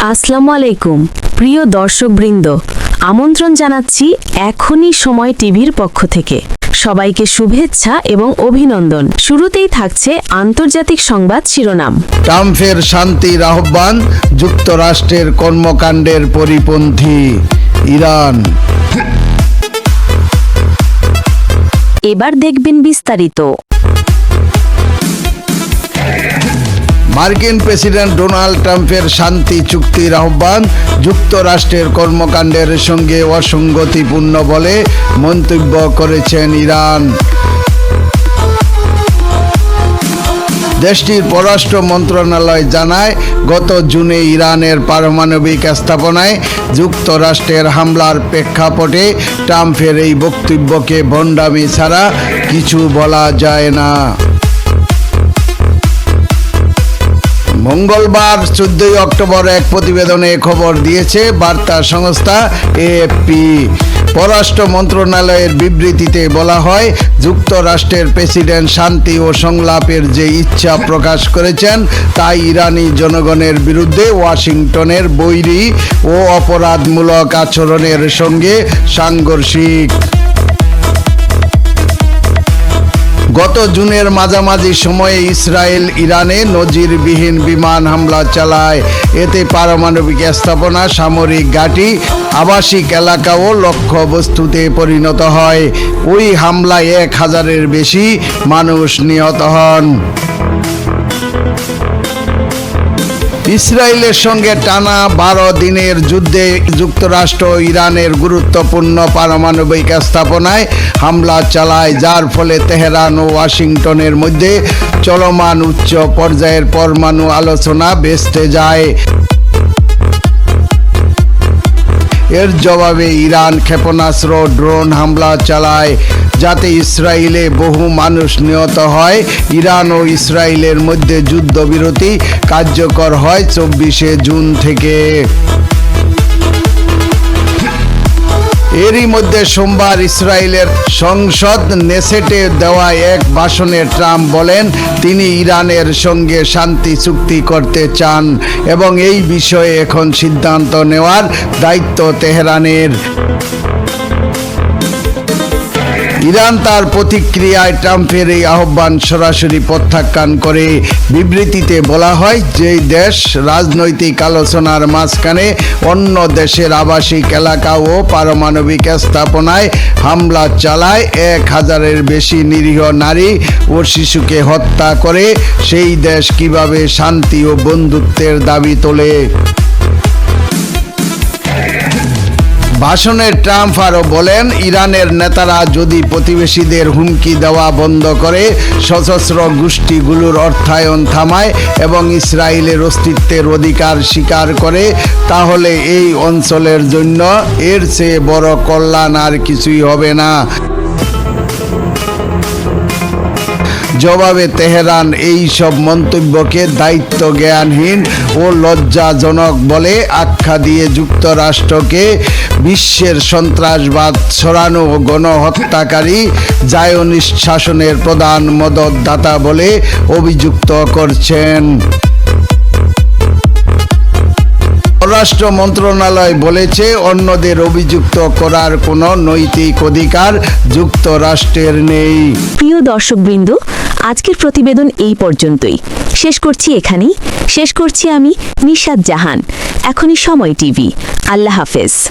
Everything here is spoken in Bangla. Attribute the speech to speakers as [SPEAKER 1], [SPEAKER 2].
[SPEAKER 1] আসসালামু আলাইকুম প্রিয় দর্শকবৃন্দ। আমন্ত্রণ জানাচ্ছি এখনই সময় টিভির পক্ষ থেকে। সবাইকে শুভেচ্ছা এবং অভিনন্দন। শুরুতেই থাকছে আন্তর্জাতিক সংবাদ শিরোনাম।
[SPEAKER 2] ট্রাম্পের শান্তির আহ্বান যুক্তরাষ্ট্রের কর্মকাণ্ডের পরিপন্থী ইরান।
[SPEAKER 1] এবার দেখবেন বিস্তারিত।
[SPEAKER 2] মার্কিন প্রেসিডেন্ট ডোনাল্ড ট্রাম্পের শান্তি চুক্তির আহ্বান, যুক্তরাষ্ট্রের কর্মকাণ্ডের সঙ্গে অসঙ্গতিপূর্ণ বলে মন্তব্য করেছেন ইরান। দেশটির পররাষ্ট্র মন্ত্রণালয় জানায়, গত জুনে ইরানের পারমাণবিক স্থাপনায় যুক্তরাষ্ট্রের হামলার প্রেক্ষাপটে ট্রাম্পের এই বক্তব্যকে ভণ্ডামি ছাড়া কিছু বলা যায় না। মঙ্গলবার চোদ্দই অক্টোবর এক প্রতিবেদনে খবর দিয়েছে বার্তা সংস্থা এএফপি। পররাষ্ট্র মন্ত্রণালয়ের বিবৃতিতে বলা হয়, যুক্তরাষ্ট্রের প্রেসিডেন্ট শান্তি ও সংলাপের যে ইচ্ছা প্রকাশ করেছেন তা ইরানি জনগণের বিরুদ্ধে ওয়াশিংটনের বৈরী ও অপরাধমূলক আচরণের সঙ্গে সাংঘর্ষিক। গত জুনের মাঝামাঝি সময়ে ইসরায়েল ইরানে নজিরবিহীন বিমান হামলা চালায়। এতে পারমাণবিক স্থাপনা, সামরিক ঘাঁটি, আবাসিক এলাকাও লক্ষ্যবস্তুতে পরিণত হয়। ওই হামলায় এক হাজারের বেশি মানুষ নিহত হন। ইসরায়েলের সঙ্গে টানা বারো দিনের যুদ্ধে যুক্তরাষ্ট্র ইরানের গুরুত্বপূর্ণ পারমাণবিক স্থাপনায় হামলা চালায়, যার ফলে তেহরান ও ওয়াশিংটনের মধ্যে চলমান উচ্চ পর্যায়ের পরমাণু আলোচনা বেসতে যায়। এর জবাবে ইরান ক্ষেপণাস্ত্র, ড্রোন হামলা চালায় যাতে ইসরায়েলে বহু মানুষ নিহত হয়। ইরান ও ইসরায়েলের মধ্যে যুদ্ধবিরতি কার্যকর হয় চব্বিশে জুন থেকে। এরই মধ্যে সোমবার ইসরায়েলের সংসদ নেসেটে দেওয়া এক ভাষণে ট্রাম্প বলেন, তিনি ইরানের সঙ্গে শান্তি চুক্তি করতে চান এবং এই বিষয়ে এখন সিদ্ধান্ত নেওয়ার দায়িত্ব তেহরানের। ইরান তার প্রতিক্রিয়ায় ট্রাম্পের এই আহ্বান সরাসরি প্রত্যাখ্যান করে। বিবৃতিতে বলা হয় যে দেশ রাজনৈতিক আলোচনার মাঝখানে অন্য দেশের আবাসিক এলাকা ও পারমাণবিক স্থাপনায় হামলা চালায়, এক হাজারের বেশি নিরীহ নারী ও শিশুকে হত্যা করে, সেই দেশ কীভাবে শান্তি ও বন্ধুত্বের দাবি তোলে? ভাষণে ট্রাম্প আরও বলেন, ইরানের নেতারা যদি প্রতিবেশীদের হুমকি দেওয়া বন্ধ করে, সশস্ত্র গোষ্ঠীগুলোর অর্থায়ন থামায় এবং ইসরায়েলের অস্তিত্বের অধিকার স্বীকার করে, তাহলে এই অঞ্চলের জন্য এর চেয়ে বড় কল্যাণ আর কিছুই হবে না। জবাবে তেহরান, এই সব মন্তব্যকে দায়িত্ব জ্ঞানহীন ও লজ্জাজনক বলে আখ্যা দিয়ে যুক্তরাষ্ট্রকে বিশ্বের সন্ত্রাসবাদ ছড়ানো গণহত্যাকারী জায়নিস্ট শাসনের প্রধান মদতদাতা বলে অভিযুক্ত করছেন। পররাষ্ট্র মন্ত্রণালয় বলেছে, অন্যদের অভিযুক্ত করার কোনো নৈতিক অধিকার যুক্তরাষ্ট্রের নেই।
[SPEAKER 1] প্রিয় দর্শকবৃন্দ, আজকের প্রতিবেদন এই পর্যন্তই। শেষ করছি এখানেই। শেষ করছি আমি নিশাদ জাহান। এখনই সময় টিভি। আল্লাহ হাফেজ।